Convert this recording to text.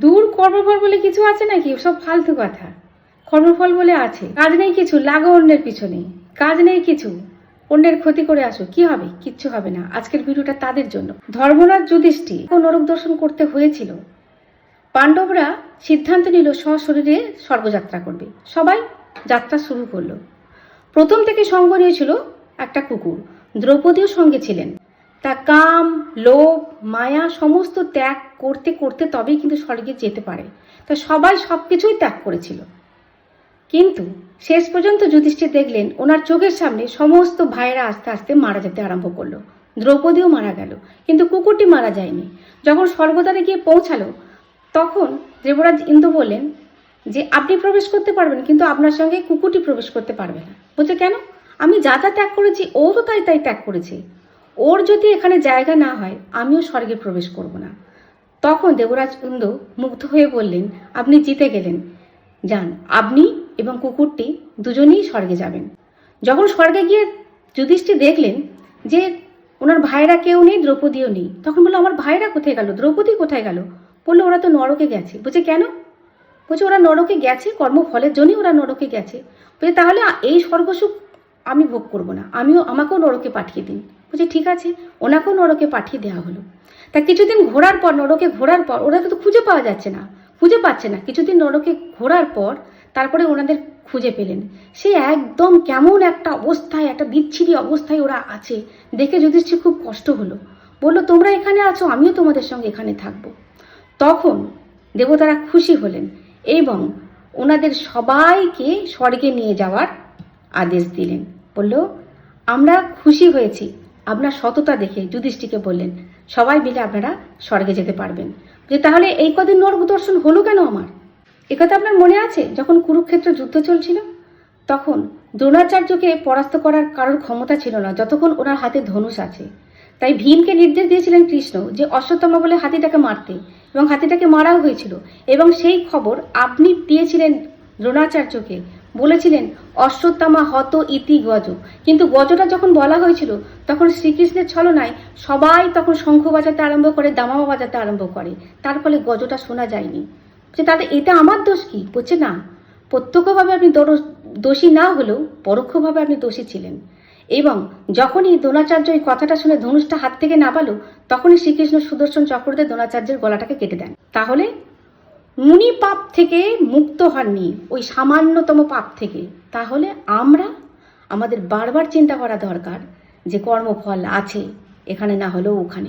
দূর কর্মফল বলে কিছু আছে নাকি? সব ফালতু কথা। কর্মফল বলে আছে। কাজ নেই কিছু, লাগো অন্যের পিছনে। কাজ নেই কিছু। অন্যের ক্ষতি করে আসো। কি হবে? কিচ্ছু হবে না। আজকের ভিডিওটা তাদের জন্য। ধর্মরাজ যুধিষ্ঠি নরক দর্শন করতে হয়েছিল। পাণ্ডবরা সিদ্ধান্ত নিল, সশরীরে স্বর্গযাত্রা করবে। সবাই যাত্রা শুরু করল। প্রথম থেকে সঙ্গ নিয়েছিল একটা কুকুর। দ্রৌপদীও সঙ্গে ছিলেন। তা কাম, লোভ, মায়া সমস্ত ত্যাগ করতে করতে তবেই কিন্তু স্বর্গে যেতে পারে। তা সবাই সব কিছুই ত্যাগ করেছিল। কিন্তু শেষ পর্যন্ত যুধিষ্ঠির দেখলেন, ওনার চোখের সামনে সমস্ত ভাইয়েরা আস্তে আস্তে মারা যেতে আরম্ভ করল। দ্রৌপদীও মারা গেল, কিন্তু কুকুরটি মারা যায়নি। যখন স্বর্গদ্বারে গিয়ে পৌঁছালো, তখন দেবরাজ ইন্দু বললেন যে, আপনি প্রবেশ করতে পারবেন, কিন্তু আপনার সঙ্গে কুকুরটি প্রবেশ করতে পারবে না। বলছে, কেন? আমি যা যা ত্যাগ করেছি, ও তো তাই তাই ত্যাগ করেছে। ওর যদি এখানে জায়গা না হয়, আমিও স্বর্গে প্রবেশ করব না। তখন দেবরাজ ইন্দু মুগ্ধ হয়ে বললেন, আপনি জিতে গেলেন। যান, আপনি এবং কুকুরটি দুজনেই স্বর্গে যাবেন। যখন স্বর্গে গিয়ে যুধিষ্ঠির দেখলেন যে ওনার ভাইরা কেউ নেই, দ্রৌপদীও নেই, তখন বলল, আমার ভাইরা কোথায় গেল? দ্রৌপদী কোথায় গেল? বলল, ওরা তো নরকে গেছে। বলছে, কেন? বলছে, ওরা নরকে গেছে, কর্মফলের জন্যই ওরা নরকে গেছে। বলছে, তাহলে এই স্বর্গসুখ আমি ভোগ করব না। আমিও আমাকেও নরকে পাঠিয়ে দিন। বলছে, ঠিক আছে। ওনাকেও নরকে পাঠিয়ে দেওয়া হলো। তা কিছুদিন ঘোরার পর, নরকে ঘোরার পর ওরা তো খুঁজে পাওয়া যাচ্ছে না। খুঁজে পাচ্ছে না। কিছুদিন নরকে ঘোরার পর, তারপরে ওনাদের খুঁজে পেলেন। সে একদম কেমন একটা অবস্থায়, একটা বিচ্ছিরি অবস্থায় ওরা আছে। দেখে যুধিষ্ঠির খুব কষ্ট হলো। বলল, তোমরা এখানে আছো, আমিও তোমাদের সঙ্গে এখানে থাকব। তখন দেবতারা খুশি হলেন এবং ওনাদের সবাইকে স্বর্গে নিয়ে যাওয়ার আদেশ দিলেন। বলল, আমরা খুশি হয়েছি। আপনার সততা দেখে যুধিষ্ঠিকে বললেন, সবাই মিলে আপনারা স্বর্গে যেতে পারবেন। যে তাহলে এই কদিন নরক দর্শন হলো কেন আমার? একথা আপনার মনে আছে, যখন কুরুক্ষেত্র যুদ্ধ চলছিল? তখন দ্রোণাচার্যকে পরাস্ত করার কারোর ক্ষমতা ছিল না, যতক্ষণ ওনার হাতে ধনুষ আছে। তাই ভীমকে নির্দেশ দিয়েছিলেন কৃষ্ণ যে অশ্বত্থমা বলে হাতিটাকে মারতে এবং হাতিটাকে মারাও হয়েছিল। এবং সেই খবর আপনি দিয়েছিলেন দ্রোণাচার্যকে বলেছিলেন, অশ্বত্থামা হত ইতি গজ। কিন্তু গজটা যখন বলা হয়েছিল, তখন শ্রীকৃষ্ণের ছলনায় সবাই তখন শঙ্খ বাজাতে আরম্ভ করে, দামামা বাজাতে আরম্ভ করে। তার ফলে গজটা শোনা যায়নি। যে তাহলে এটা আমার দোষ কি? বলছে, না। প্রত্যক্ষভাবে আপনি দোষী না হলেও পরোক্ষভাবে আপনি দোষী ছিলেন। এবং যখনই দ্রোণাচার্য এই কথাটা শুনে ধনুষটা হাত থেকে নামালো, তখনই শ্রীকৃষ্ণ সুদর্শন চক্রতে দ্রোণাচার্যের গলাটাকে কেটে দেন। তাহলে উনি পাপ থেকে মুক্ত হননি, ওই সামান্যতম পাপ থেকে। তাহলে আমরা, আমাদের বারবার চিন্তা করা দরকার যে কর্মফল আছে, এখানে না হলেও ওখানে।